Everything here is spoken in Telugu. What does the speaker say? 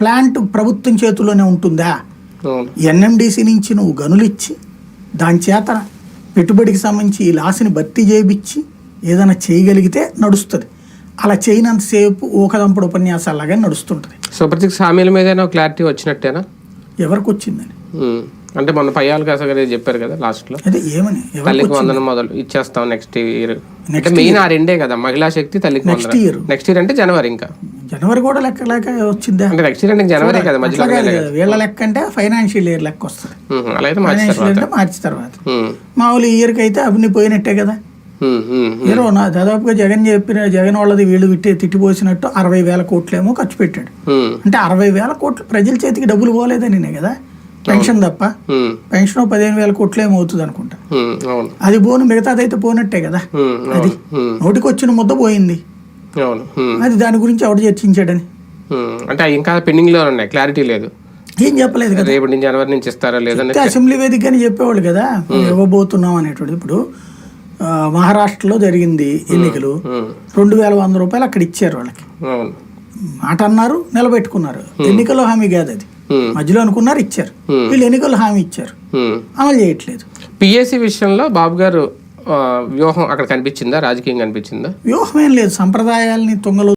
ప్లాంట్ ప్రభుత్వం చేతిలోనే ఉంటుందా? ఎన్ఎండిసి నుంచి నువ్వు గనులు ఇచ్చి దాని చేత పెట్టుబడికి సంబంధించి ఈ లాస్ని భర్తీ చేయించి ఏదైనా చేయగలిగితే నడుస్తుంది. అలా చేయనంతసేపు ఊకదంపుడు ఉపన్యాసాలాగా నడుస్తుంటుంది. సూపర్ సిక్స్ హామీల మీద క్లారిటీ వచ్చినట్టేనా? ఎవరికి వచ్చిందని. అంటే మొన్న పయ్యాలు కాస గారు చెప్పారు కదా లాస్ట్లో అదే ఏమని? తల్లికి వందనం మొదలు ఇచ్చేస్తాం నెక్స్ట్ ఇయర్. అంటే మెయిన్ ఆ రెండే కదా మహిళా శక్తి తల్లికి వందనం. year. నెక్స్ట్ ఇయర్ అంటే జనవరి ఇంకా. జనవరి కూడా లెక్క లేక వచ్చిందా? అంటే నెక్స్ట్ ఇయర్ అంటే జనవరి కదా మధ్యలో వీళ్ళ లెక్క అంటే ఫైనాన్షియల్ ఇయర్ లెక్క వస్తుంది. అలా అయితే ఫైనాన్షియల్ అంటే మార్చి తర్వాత. మామూలు ఇయర్కి అయితే అవన్నీ పోయినట్టే కదా. ఏరో నా దాదాపుగా జగన్ చెప్పిన జగన్ వాళ్ళది వీళ్ళు విట్టే తిట్టిపోసినట్టు అరవై వేల కోట్లేమో ఖర్చు పెట్టాడు. అంటే అరవై వేల కోట్లు ప్రజల చేతికి డబ్బులు పోలేదని కదా. పెన్షన్ తప్ప. పెన్షన్ పదిహేను వేల కోట్లు ఏమో అవుతుంది అనుకుంటా. అది పోను మిగతాదైతే పోనట్టే కదా. అది నోటికి వచ్చిన ముద్ద పోయింది. అది దాని గురించి ఎవడు చర్చించాడని. అంటే ఇంకా పెండింగ్లో ఉన్నాయి? క్లారిటీ లేదు. ఏం చెప్పలేదు కదా? రేపు నుంచి జనవరి నుంచి ఇస్తారా అయితే అసెంబ్లీ వేదికని చెప్పేవాళ్ళు కదా? ఇవ్వబోతున్నాం అనేటువంటి ఇప్పుడు మహారాష్ట్రలో జరిగింది ఎన్నికలు. రెండు వేల వంద రూపాయలు అక్కడ ఇచ్చారు వాళ్ళకి. మాట అన్నారు నిలబెట్టుకున్నారు. ఎన్నికల్లో హామీ కాదు అది. మధ్యలో అనుకున్నారు ఇచ్చారు. వీళ్ళు ఎన్నికల్లో హామీ ఇచ్చారు. అమలు చేయట్లేదు. పిఎస్సి విషయంలో బాబు గారు వ్యూహం అక్కడ కనిపించిందా? రాజకీయం కనిపించిందా? వ్యూహం ఏం లేదు. సంప్రదాయాల్ని తుంగలో